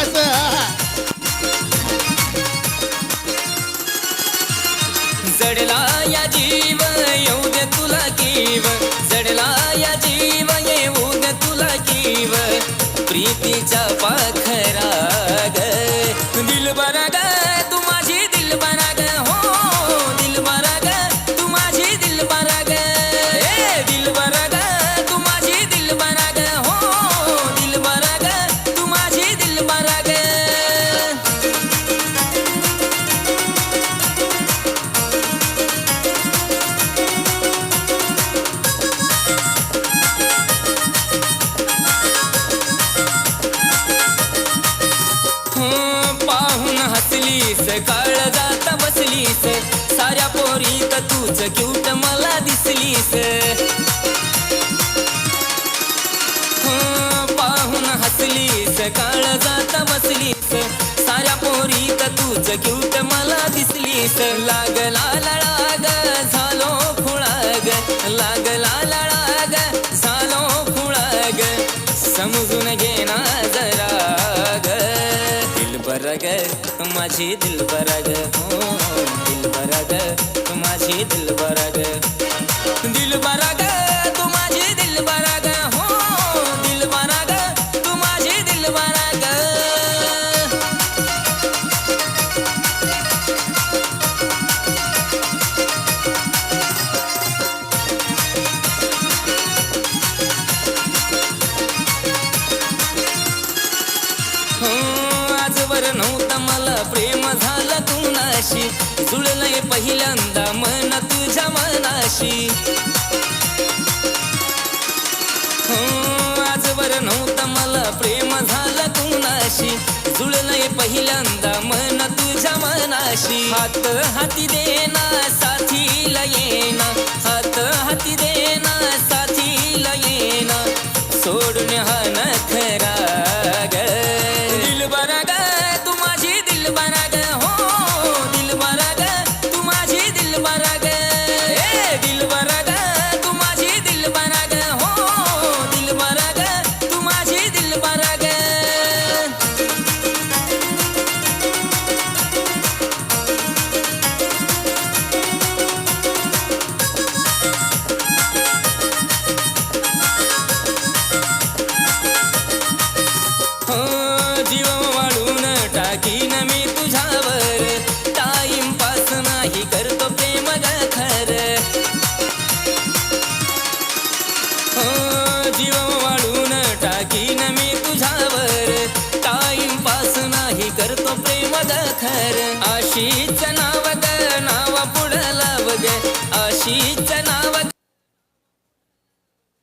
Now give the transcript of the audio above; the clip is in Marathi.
रस या जीव येऊ दे तुला जीव. जडला जीव येऊ दे तुला जीव. प्रीतीचा पाखरा नाचलीस साऱ्या पोरीत तर तूच क्यूट मला दिसलीस. लागला लळाग झालो फुळग. लागला लळाग झालो खुळाग समजून घेना जराग ग दिलबरग माझी दिल बरग. हो दिल बरग माझी दिलबरग आजवर नव्हतं मला प्रेम झालं तुनाशी जुळलंय पहिल्यांदा मन तुझ्या मनाशी. आजवर नव्हतं मला प्रेम झालं तुनाशी जुळलंय पहिल्यांदा मन तुझ्या मनाशी. हात हाती देना साथीला येना. थर अशीच